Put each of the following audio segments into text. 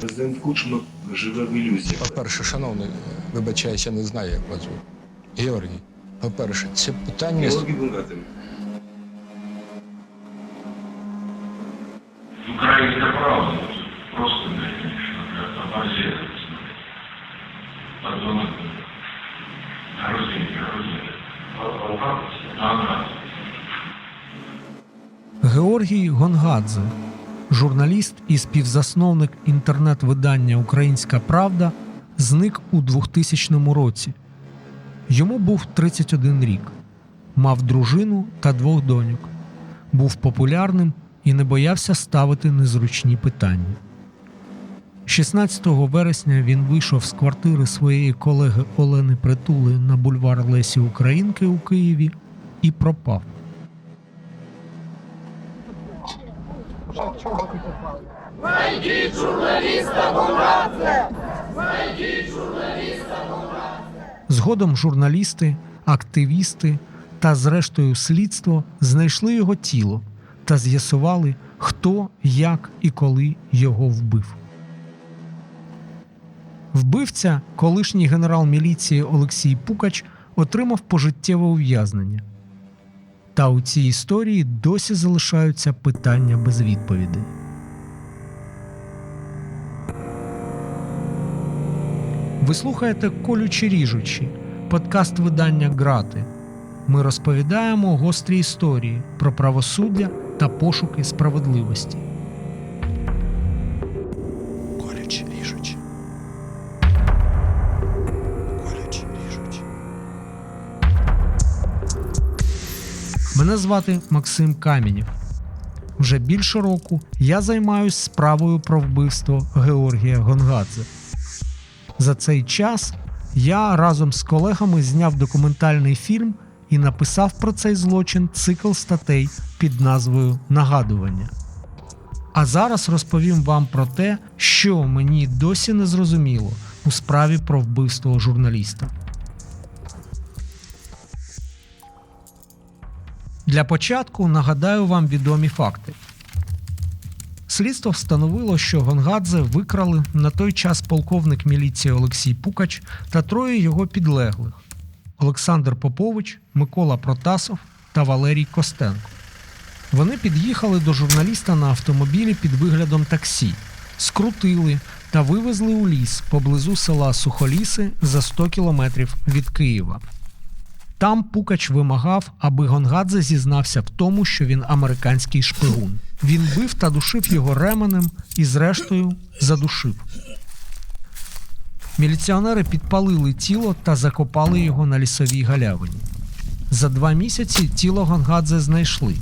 Президент Кучма живе в ілюзіях. По-перше, шановний, вибачаюся, не знаю, як вас звуть. Георгій, по-перше, це питання. Георгій Бунгатин. Украинская правда просто, конечно, оборзела. Подумай. Грузинка, грузинка. Георгій Гонгадзе, журналіст і співзасновник інтернет-видання Українська Правда, зник у 2000 році. Йому був 31 рік, мав дружину та двох доньок, був популярним і не боявся ставити незручні питання. 16 вересня він вийшов з квартири своєї колеги Олени Притули на бульвар Лесі Українки у Києві і пропав. Згодом журналісти, активісти та, зрештою, слідство знайшли його тіло та з'ясували, хто, як і коли його вбив. Вбивця, колишній генерал міліції Олексій Пукач, отримав пожиттєве ув'язнення. Та у цій історії досі залишаються питання без відповідей. Ви слухаєте колючі ріжучі, подкаст видання Грати. Ми розповідаємо гострі історії про правосуддя та пошуки справедливості. Мене звати Максим Камінів. Вже більше року я займаюсь справою про вбивство Георгія Гонгадзе. За цей час я разом з колегами зняв документальний фільм і написав про цей злочин цикл статей під назвою Нагадування. А зараз розповім вам про те, що мені досі не зрозуміло у справі про вбивство журналіста. Для початку нагадаю вам відомі факти. Слідство встановило, що Гонгадзе викрали на той час полковник міліції Олексій Пукач та троє його підлеглих: Олександр Попович, Микола Протасов та Валерій Костенко. Вони під'їхали до журналіста на автомобілі під виглядом таксі, скрутили та вивезли у ліс поблизу села Сухоліси за 100 кілометрів від Києва. Там Пукач вимагав, аби Гонгадзе зізнався в тому, що він американський шпигун. Він бив та душив його ременем і, зрештою, задушив. Міліціонери підпалили тіло та закопали його на лісовій галявині. За два місяці тіло Гонгадзе знайшли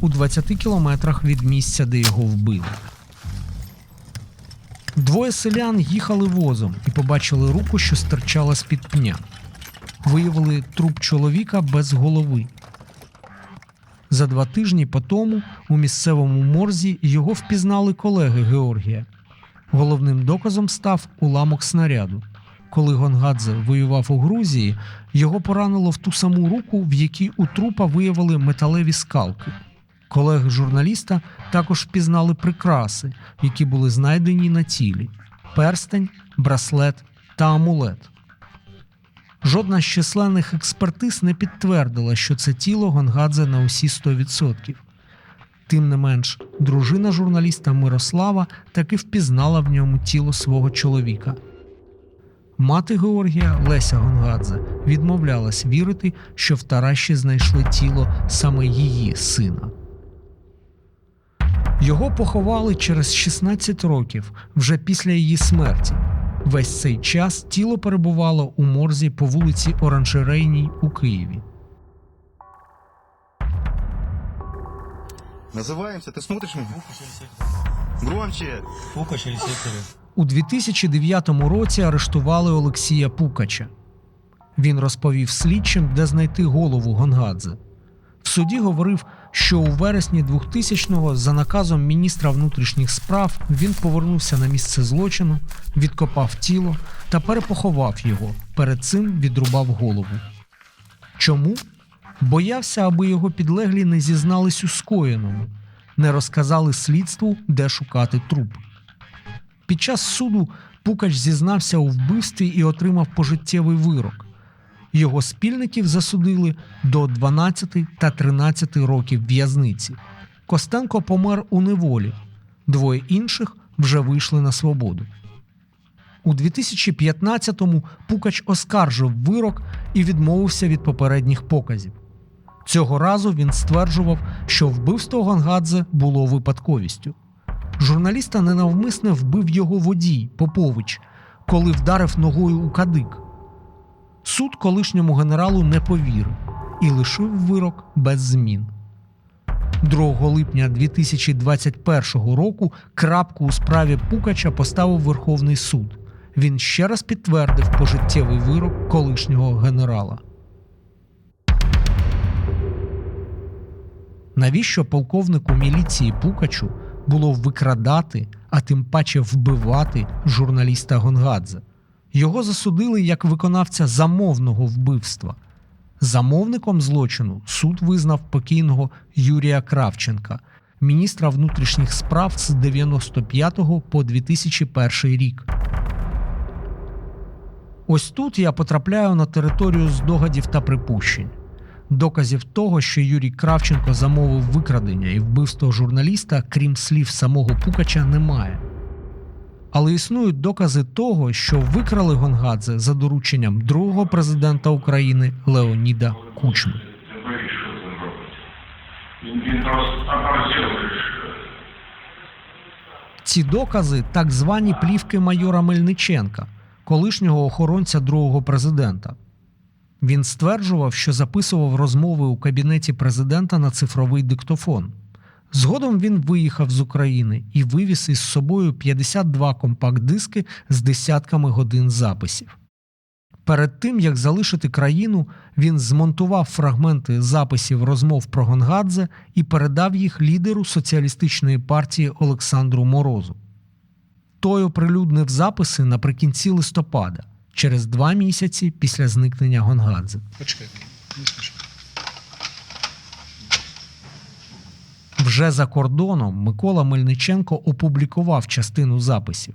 у 20 кілометрах від місця, де його вбили. Двоє селян їхали возом і побачили руку, що стирчала з-під пня виявили труп чоловіка без голови. За два тижні по тому у місцевому морзі його впізнали колеги Георгія. Головним доказом став уламок снаряду. Коли Гонгадзе воював у Грузії, його поранило в ту саму руку, в якій у трупа виявили металеві скалки. Колеги журналіста також впізнали прикраси, які були знайдені на тілі: перстень, браслет та амулет. Жодна з численних експертиз не підтвердила, що це тіло Гонгадзе на усі 100%. Тим не менш, дружина журналіста Мирослава таки впізнала в ньому тіло свого чоловіка. Мати Георгія Леся Гонгадзе відмовлялась вірити, що в Тараші знайшли тіло саме її сина. Його поховали через 16 років, вже після її смерті. Весь цей час тіло перебувало у морзі по вулиці Оранжерейній у Києві. Называемся, ты смотришь меня? Громче. Пукач или сектори? У 2009 році арештували Олексія Пукача. Він розповів слідчим, де знайти голову Гонгадзе. В суді говорив, що у вересні 2000-го за наказом міністра внутрішніх справ він повернувся на місце злочину, відкопав тіло та перепоховав його. Перед цим відрубав голову. Чому? Боявся, аби його підлеглі не зізнались у скоєному, не розказали слідству, де шукати труп. Під час суду Пукач зізнався у вбивстві і отримав пожиттєвий вирок. Його спільників засудили до 12 та 13 років в'язниці. Костенко помер у неволі. Двоє інших вже вийшли на свободу. У 2015-му Пукач оскаржив вирок і відмовився від попередніх показів. Цього разу він стверджував, що вбивство Гонгадзе було випадковістю. Журналіста ненавмисне вбив його водій Попович, коли вдарив ногою у кадик. Суд колишньому генералу не повірив і лишив вирок без змін. 2 липня 2021 року крапку у справі Пукача поставив Верховний суд. Він ще раз підтвердив пожиттєвий вирок колишнього генерала. Навіщо полковнику міліції Пукачу було викрадати, а тим паче вбивати журналіста Гонгадзе? Його засудили як виконавця замовного вбивства. Замовником злочину суд визнав покійного Юрія Кравченка, міністра внутрішніх справ з 95 по 2001 рік. Ось тут я потрапляю на територію здогадів та припущень. Доказів того, що Юрій Кравченко замовив викрадення і вбивство журналіста, крім слів самого Пукача, немає. Але існують докази того, що викрали Гонгадзе за дорученням другого президента України Леоніда Кучми. Ці докази так звані плівки майора Мельниченка, колишнього охоронця другого президента. Він стверджував, що записував розмови у кабінеті президента на цифровий диктофон. Згодом він виїхав з України і вивіз із собою 52 компакт-диски з десятками годин записів. Перед тим як залишити країну, він змонтував фрагменти записів розмов про Гонгадзе і передав їх лідеру соціалістичної партії Олександру Морозу. Той оприлюднив записи наприкінці листопада, через два місяці після зникнення Гонгадзе. Почекай, не спіши. Вже за кордоном Микола Мельниченко опублікував частину записів.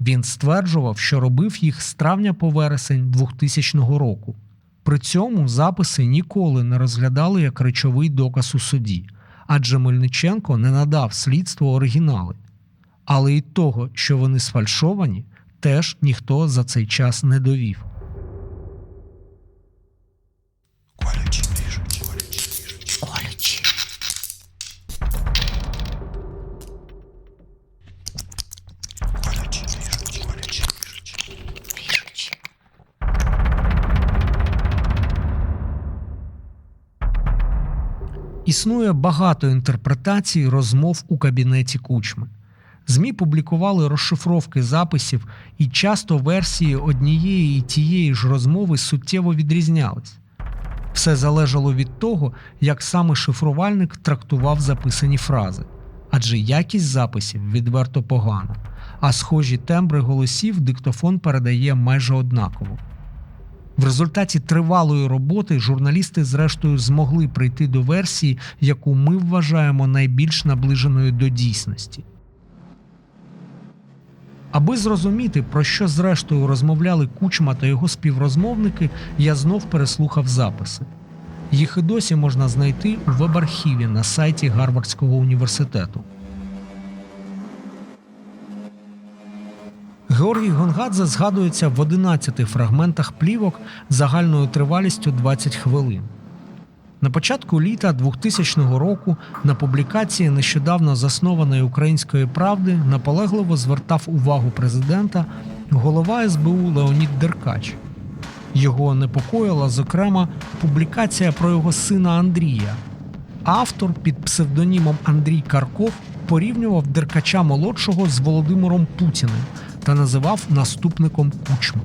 Він стверджував, що робив їх з травня по вересень 2000 року. При цьому записи ніколи не розглядали як речовий доказ у суді, адже Мельниченко не надав слідству оригінали. Але й того, що вони сфальшовані, теж ніхто за цей час не довів. Існує багато інтерпретацій розмов у кабінеті кучми. ЗМІ публікували розшифровки записів, і часто версії однієї і тієї ж розмови суттєво відрізнялись. Все залежало від того, як саме шифрувальник трактував записані фрази, адже якість записів відверто погана, а схожі тембри голосів диктофон передає майже однаково. В результаті тривалої роботи журналісти, зрештою, змогли прийти до версії, яку ми вважаємо найбільш наближеною до дійсності. Аби зрозуміти, про що зрештою розмовляли Кучма та його співрозмовники, я знов переслухав записи. Їх і досі можна знайти у веб-архіві на сайті Гарвардського університету. Георгій Гонгадзе згадується в 11 фрагментах плівок загальною тривалістю 20 хвилин. На початку літа 2000 року на публікації нещодавно заснованої української правди наполегливо звертав увагу президента голова СБУ Леонід Деркач. Його непокоїла, зокрема, публікація про його сина Андрія. Автор під псевдонімом Андрій Карков порівнював Деркача молодшого з Володимиром Путіним та називав наступником Кучми.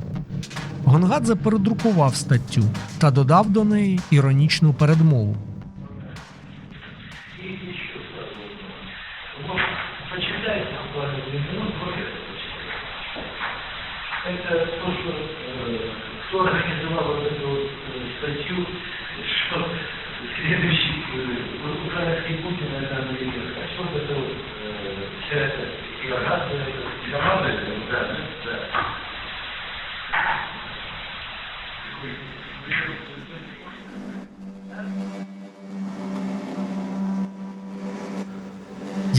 Гонгадзе передрукував статтю та додав до неї іронічну передмову. Вот, почитайте пару минут, вот это почитайте. Это то, что э, кто организовал вот эту вот э, статью,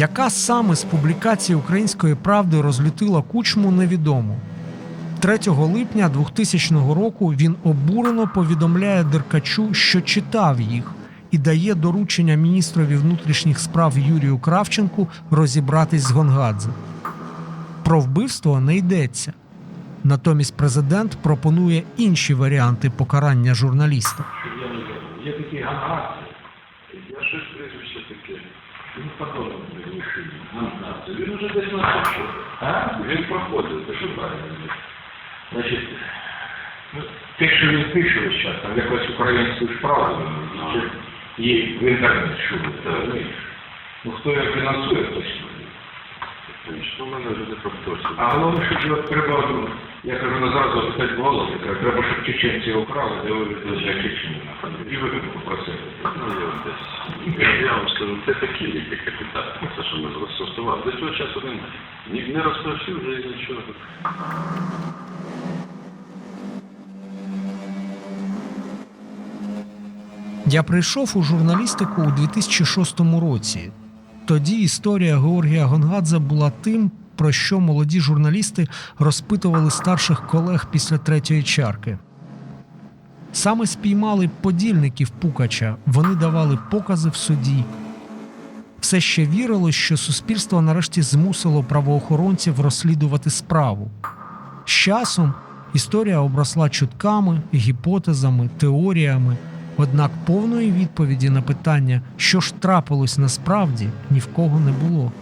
Яка саме з публікацій української правди розлютила кучму, невідомо. 3 липня 2000 року він обурено повідомляє Деркачу, що читав їх, і дає доручення міністрові внутрішніх справ Юрію Кравченку розібратись з Гонгадзе. Про вбивство не йдеться. Натомість президент пропонує інші варіанти покарання журналіста. Є такі гангаці. Я щось прізвище таке. Він подобав приміщення. Гангаці. Він уже десь на що. А? Він проходит, это що правильно? Значить, ну, те, що він пише ось час, там якось українську справу, є в інтернет чули, ти розумієш? Ну хто його фінансує, точно. Що в мене вже не повторюється. А головне, що треба, ну, я кажу, не зразу опитати в голову, треба, щоб чеченці украли, де вивезли для Чечні. І ви попросили. Ну, я десь. Я вам скажу, це такі ліки капітальні, це що ми застосували. До цього часу немає. Ні, не розповсюджує нічого. Я прийшов у журналістику у 2006 році. Тоді історія Георгія Гонгадзе була тим, про що молоді журналісти розпитували старших колег після третьої чарки. Саме спіймали подільників Пукача, вони давали покази в суді. Все ще вірилось, що суспільство нарешті змусило правоохоронців розслідувати справу. З часом історія обросла чутками, гіпотезами, теоріями. Однак повної відповіді на питання, що ж трапилось насправді, ні в кого не було.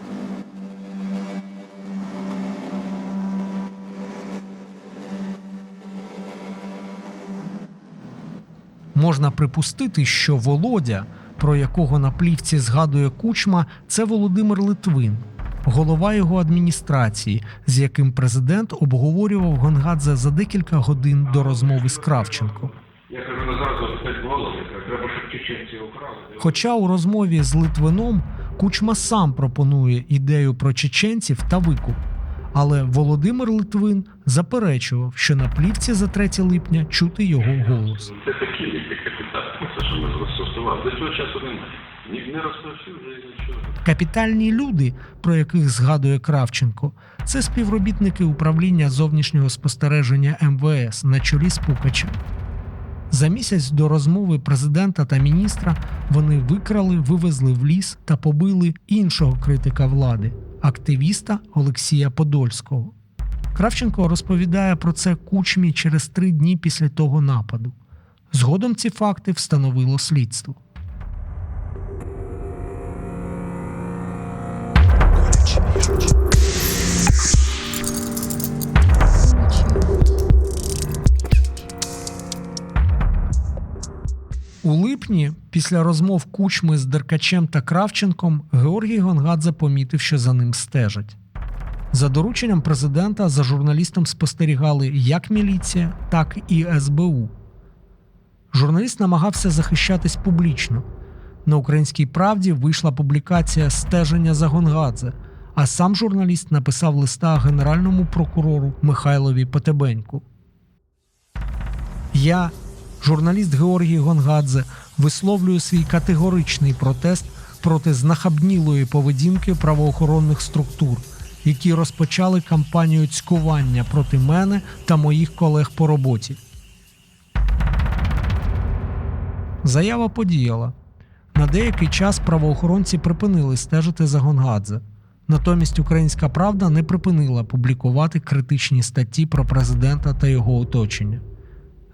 Можна припустити, що Володя, про якого на плівці згадує кучма, це Володимир Литвин, голова його адміністрації, з яким президент обговорював Гонгадзе за декілька годин до розмови з Кравченко. Хоча у розмові з Литвином Кучма сам пропонує ідею про чеченців та викуп. Але Володимир Литвин заперечував, що на плівці за 3 липня чути його голос. Це такі капітальні, що ми застосували. До цього часу немає. Ні, не розповсюджує нічого. Капітальні люди, про яких згадує Кравченко, це співробітники управління зовнішнього спостереження МВС на чолі з Пукачем. За місяць до розмови президента та міністра вони викрали, вивезли в ліс та побили іншого критика влади, активіста Олексія Подольського. Кравченко розповідає про це кучмі через три дні після того нападу. Згодом ці факти встановило слідство. У липні, після розмов кучми з Деркачем та Кравченком, Георгій Гонгадзе помітив, що за ним стежать. За дорученням президента за журналістом спостерігали як міліція, так і СБУ. Журналіст намагався захищатись публічно. На українській правді вийшла публікація стеження за Гонгадзе, а сам журналіст написав листа генеральному прокурору Михайлові Потебеньку. Я, журналіст Георгій Гонгадзе, висловлюю свій категоричний протест проти знахабнілої поведінки правоохоронних структур, які розпочали кампанію цькування проти мене та моїх колег по роботі. Заява подіяла. На деякий час правоохоронці припинили стежити за Гонгадзе. Натомість Українська Правда не припинила публікувати критичні статті про президента та його оточення.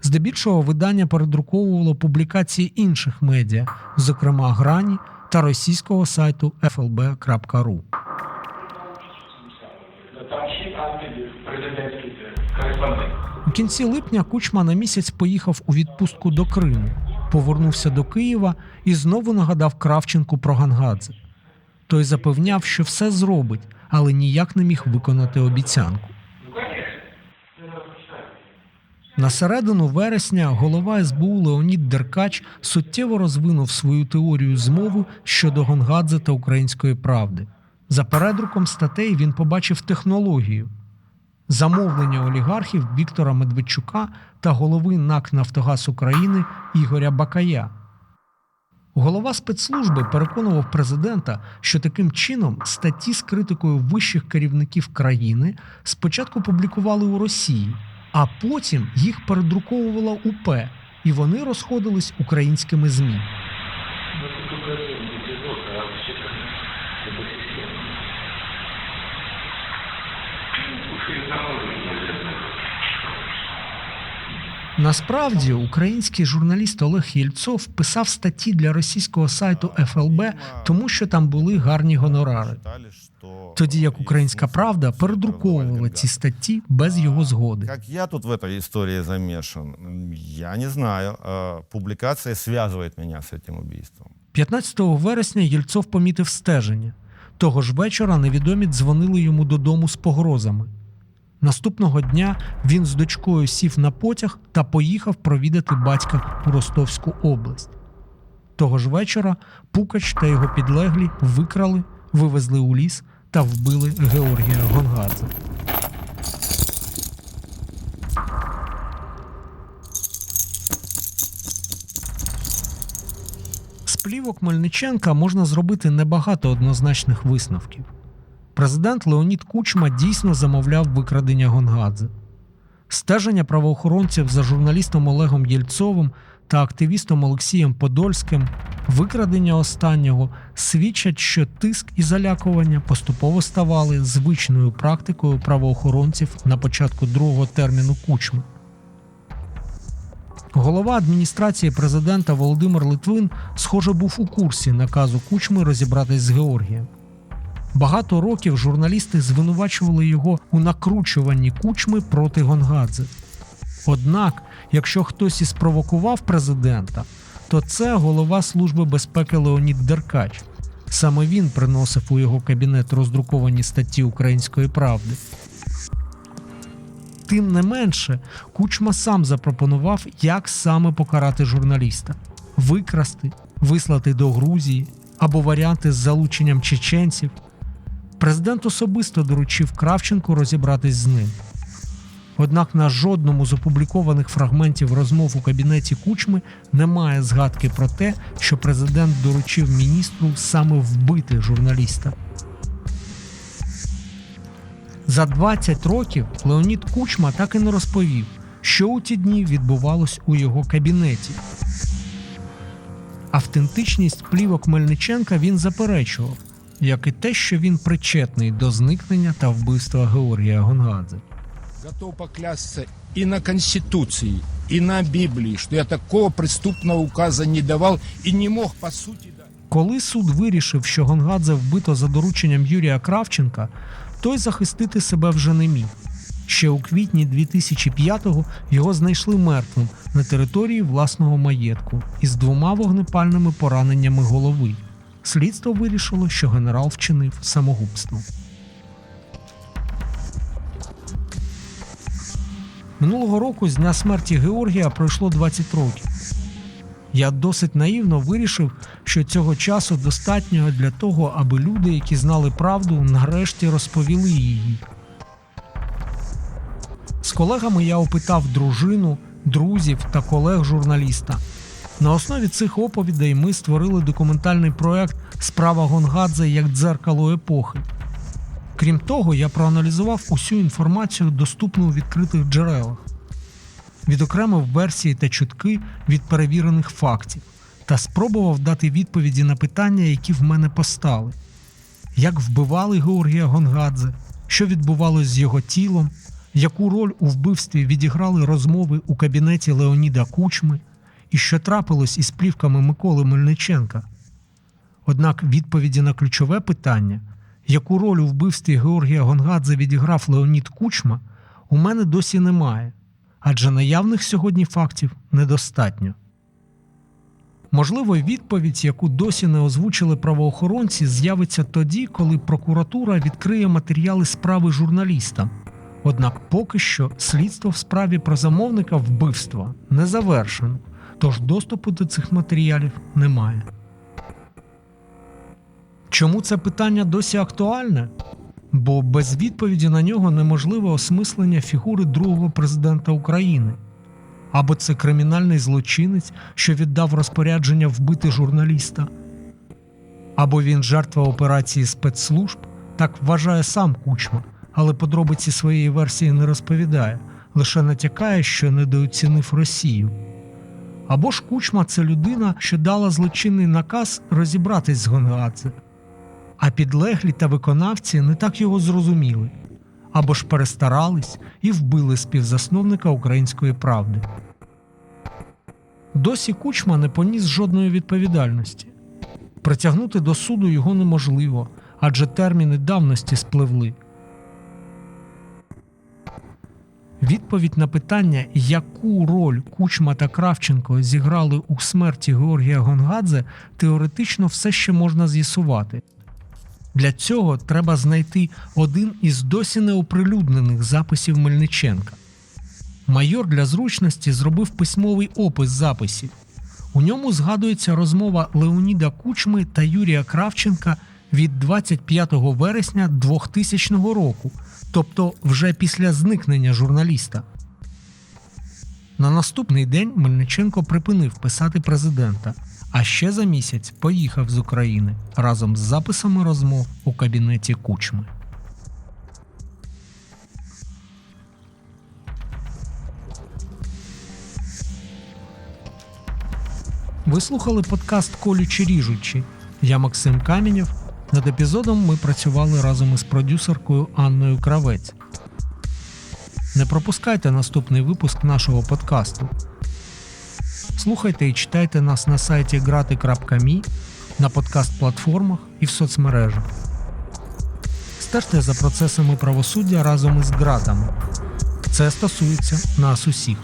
Здебільшого видання передруковувало публікації інших медіа, зокрема Грані та російського сайту flb.ru. У кінці липня Кучма на місяць поїхав у відпустку до Криму, повернувся до Києва і знову нагадав Кравченку про Гангадзе. Той запевняв, що все зробить, але ніяк не міг виконати обіцянку. Ну, конечно. Я вас почитаю. На середину вересня голова СБУ Леонід Деркач суттєво розвинув свою теорію змови щодо Гонгадзе та української правди. За передруком статей він побачив технологію замовлення олігархів Віктора Медведчука та голови НАК Нафтогаз України Ігоря Бакая. Голова спецслужби переконував президента, що таким чином статті з критикою вищих керівників країни спочатку публікували у Росії, а потім їх передруковувала УП, і вони розходились українськими ЗМІ. Ну, тут только один эпизод, а вообще-то это система. Пушкин заморожен, наверное. Насправді, український журналіст Олег Єльцов писав статті для російського сайту ФЛБ, тому що там були гарні гонорари. Тоді як Українська Правда передруковувала ці статті без його згоди. Как я тут в этой истории замешан, я не знаю. Э, Публикация связывает меня с этим убийством. 15 вересня Єльцов помітив стеження. Того ж вечора невідомі дзвонили йому додому з погрозами. Наступного дня він з дочкою сів на потяг та поїхав провідати батька у Ростовську область. Того ж вечора Пукач та його підлеглі викрали, вивезли у ліс та вбили Георгія Гонгадзе. З плівок Мельниченка можна зробити небагато однозначних висновків. Президент Леонід Кучма дійсно замовляв викрадення Гонгадзе. Стеження правоохоронців за журналістом Олегом Єльцовим та активістом Олексієм Подольським, викрадення останнього свідчать, що тиск і залякування поступово ставали звичною практикою правоохоронців на початку другого терміну Кучми. Голова адміністрації президента Володимир Литвин, схоже, був у курсі наказу Кучми розібратись з Георгієм. Багато років журналісти звинувачували його у накручуванні кучми проти Гонгадзе. Однак, якщо хтось і спровокував президента, то це голова Служби безпеки Леонід Деркач. Саме він приносив у його кабінет роздруковані статті Української правди. Тим не менше, Кучма сам запропонував, як саме покарати журналіста: викрасти, вислати до Грузії або варіанти з залученням чеченців. Президент особисто доручив Кравченку розібратись з ним. Однак на жодному з опублікованих фрагментів розмов у кабінеті Кучми немає згадки про те, що президент доручив міністру саме вбити журналіста. За 20 років Леонід Кучма так і не розповів, що у ті дні відбувалось у його кабінеті. Автентичність плівок Мельниченка він заперечував, як і те, що він причетний до зникнення та вбивства Георгія Гонгадзе. Готов поклясться и на Конституции, и на Библии, что я такого преступного указа не давал и не мог, по дать. Коли суд вирішив, що Гонгадзе вбито за дорученням Юрія Кравченка, той захистити себе вже не міг. Ще у квітні 2005-го його знайшли мертвим на території власного маєтку із двома вогнепальними пораненнями голови. Слідство вирішило, що генерал вчинив самогубство. Минулого року з дня смерті Георгія пройшло 20 років. Я досить наївно вирішив, що цього часу достатньо для того, аби люди, які знали правду, нарешті розповіли її. З колегами я опитав дружину, друзів та колег журналіста. На основі цих оповідей ми створили документальний проект Справа Гонгадзе як дзеркало епохи. Крім того, я проаналізував усю інформацію, доступну у відкритих джерелах, відокремив версії та чутки від перевірених фактів та спробував дати відповіді на питання, які в мене постали: як вбивали Георгія Гонгадзе, що відбувалось з його тілом, яку роль у вбивстві відіграли розмови у кабінеті Леоніда Кучми, і що трапилось із плівками Миколи Мельниченка. Однак відповіді на ключове питання, яку роль у вбивстві Георгія Гонгадзе відіграв Леонід Кучма, у мене досі немає, адже наявних сьогодні фактів недостатньо. Можливо, відповідь, яку досі не озвучили правоохоронці, з'явиться тоді, коли прокуратура відкриє матеріали справи журналістам. Однак поки що слідство в справі про замовника вбивства не завершено, тож доступу до цих матеріалів немає. Чому це питання досі актуальне? Бо без відповіді на нього неможливе осмислення фігури другого президента України. Або це кримінальний злочинець, що віддав розпорядження вбити журналіста. Або він жертва операції спецслужб, так вважає сам Кучма, але подробиці своєї версії не розповідає, лише натякає, що недооцінив Росію. Або ж Кучма це людина, що дала злочинний наказ розібратись з Гонгадзе. А підлеглі та виконавці не так його зрозуміли, або ж перестарались і вбили співзасновника української правди. Досі Кучма не поніс жодної відповідальності. Притягнути до суду його неможливо, адже терміни давності спливли. Відповідь на питання, яку роль Кучма та Кравченко зіграли у смерті Георгія Гонгадзе, теоретично все ще можна з'ясувати. Для цього треба знайти один із досі неоприлюднених записів Мельниченка. Майор для зручності зробив письмовий опис записів. У ньому згадується розмова Леоніда Кучми та Юрія Кравченка від 25 вересня 2000 року, тобто вже після зникнення журналіста. На наступний день Мельниченко припинив писати президента, а ще за місяць поїхав з України разом з записами розмов у кабінеті Кучми. Ви слухали подкаст Колючі ріжучі. Я Максим Камінєв. Над епізодом ми працювали разом із продюсеркою Анною Кравець. Не пропускайте наступний випуск нашого подкасту. Слухайте і читайте нас на сайті grati.me, на подкаст-платформах і в соцмережах. Стежте за процесами правосуддя разом із ґратами. Це стосується нас усіх.